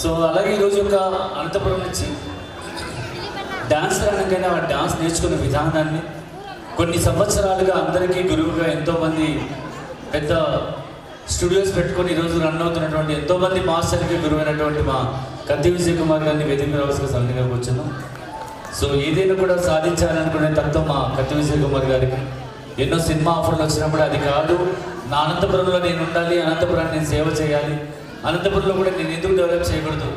So అలాగే ఈరోజు యొక్క అనంతపురం నుంచి డాన్స్ రంగంగా ఆ డాన్స్ నేర్చుకున్న విధానాన్ని కొన్ని సంవత్సరాలుగా అందరికీ గురువుగా ఎంతోమంది పెద్ద స్టూడియోస్ పెట్టుకొని ఈరోజు రన్ అవుతున్నటువంటి ఎంతోమంది మాస్టర్కి గురువైనటువంటి మా కత్తి విజయ్ కుమార్ గారిని వేదిక రావాల్సిన సంధిగా కూర్చున్నాం. సో ఏదైనా కూడా సాధించాలనుకునే తత్వం మా కత్తి విజయ్ కుమార్ గారికి. ఎన్నో సినిమా ఆఫర్లు వచ్చినప్పుడు అది కాదు. నా అనంతపురంలో నేను ఉండాలి అనంతపురాన్ని నేను సేవ చేయాలి. అనంతపురంలో కూడా నేను ఎందుకు డెవలప్ చేయకూడదు?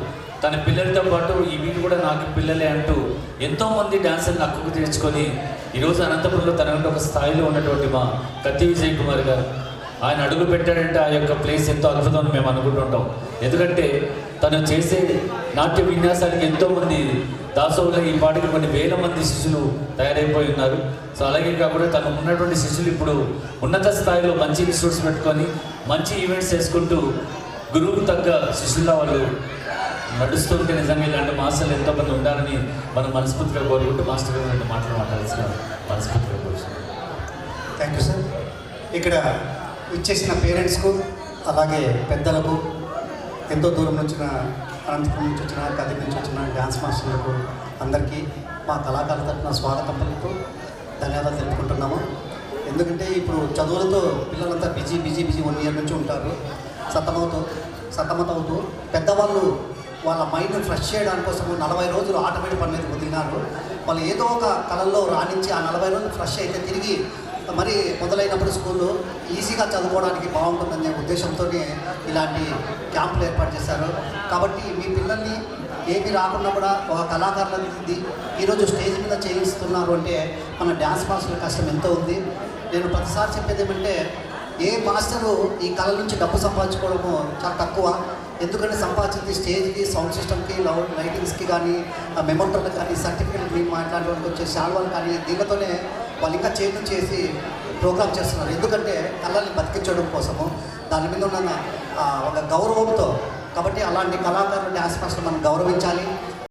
తన పిల్లలతో పాటు ఈ వీళ్ళు కూడా నాకు పిల్లలే అంటూ ఎంతోమంది డాన్సర్ని అక్కకు తెచ్చుకొని ఈరోజు అనంతపురంలో తన ఒక స్థాయిలో ఉన్నటువంటి మా కత్తి విజయ్ కుమార్ గారు. ఆయన అడుగు పెట్టాడంటే ఆ యొక్క ప్లేస్ ఎంతో అద్భుతం మేము అనుకుంటుంటాం ఎందుకంటే తను చేసే నాట్య విన్యాసానికి ఎంతోమంది దాసోళ్ళ ఈ పాటకి కొన్ని వేల మంది శిష్యులు తయారైపోయి ఉన్నారు. సో అలాగే కాకుండా తను ఉన్నటువంటి శిష్యులు ఇప్పుడు ఉన్నత స్థాయిలో మంచి ఇన్స్టిట్యూట్స్ పెట్టుకొని మంచి ఈవెంట్స్ చేసుకుంటూ గురువుకు తగ్గ శిష్యుల వాళ్ళు నడుస్తుంటే నిజంగా ఇలాంటి మాస్టర్లు ఎంతో మంది ఉండాలని మనం మనస్ఫూర్తిగా కోరుకుంటూ మాస్టర్ గారు రెండు మాటలు మాట్లాడాల్సిన మనస్ఫూర్తిగా కోరుతున్నాం థ్యాంక్ యూ సార్ ఇక్కడ ఇచ్చేసిన పేరెంట్స్కు అలాగే పెద్దలకు ఎంతో దూరం నుంచి వచ్చిన అనంతపురం నుంచి వచ్చిన కదిరి నుంచి వచ్చిన డ్యాన్స్ మాస్టర్లకు అందరికీ మా కళాకారుల తరఫున స్వాగతం పలుకుతూ ధన్యవాదాలు తెలుపుకుంటున్నాము. ఎందుకంటే ఇప్పుడు చదువులతో పిల్లలంతా busy busy busy one year నుంచి ఉంటారు. సతమవుతూ సతమతవుతూ పెద్దవాళ్ళు వాళ్ళ మైండ్ ఫ్రెష్ చేయడానికి కోసం నలభై రోజులు ఆటోమేటిక్ పని మీద వదిలినారు వాళ్ళు ఏదో ఒక కళల్లో రాణించి ఆ నలభై రోజులు ఫ్రెష్ అయితే తిరిగి మరి మొదలైనప్పుడు స్కూల్లో ఈజీగా చదువుకోవడానికి బాగుంటుందనే ఉద్దేశంతోనే ఇలాంటి క్యాంపులు ఏర్పాటు చేశారు. కాబట్టి మీ పిల్లల్ని ఏమి రాకుండా కూడా ఒక కళాకారుల ఇది ఈరోజు స్టేజ్ మీద చేయిస్తున్నారు అంటే మన డ్యాన్స్ మాస్టర్ కష్టం ఎంతో ఉంది. నేను ప్రతిసారి చెప్పేది ఏమంటే ఏ మాస్టరు ఈ కళ నుంచి డబ్బు సంపాదించుకోవడము చాలా తక్కువ. ఎందుకంటే సంపాదించింది స్టేజ్కి సౌండ్ సిస్టమ్కి లౌడ్ లైటింగ్స్కి కానీ మెమోటర్లకు కానీ సర్టిఫికేట్కి ఇట్లాంటి వాళ్ళకి వచ్చే శాల్వాలు కానీ దీనితోనే వాళ్ళు ఇంకా చేతులు చేసి ప్రోగ్రామ్ చేస్తున్నారు. ఎందుకంటే కళల్ని బతికించడం కోసము దాని మీద ఉన్న ఒక గౌరవంతో. కాబట్టి అలాంటి కళాకారులు డ్యాన్స్ మాస్టర్ మనం గౌరవించాలి.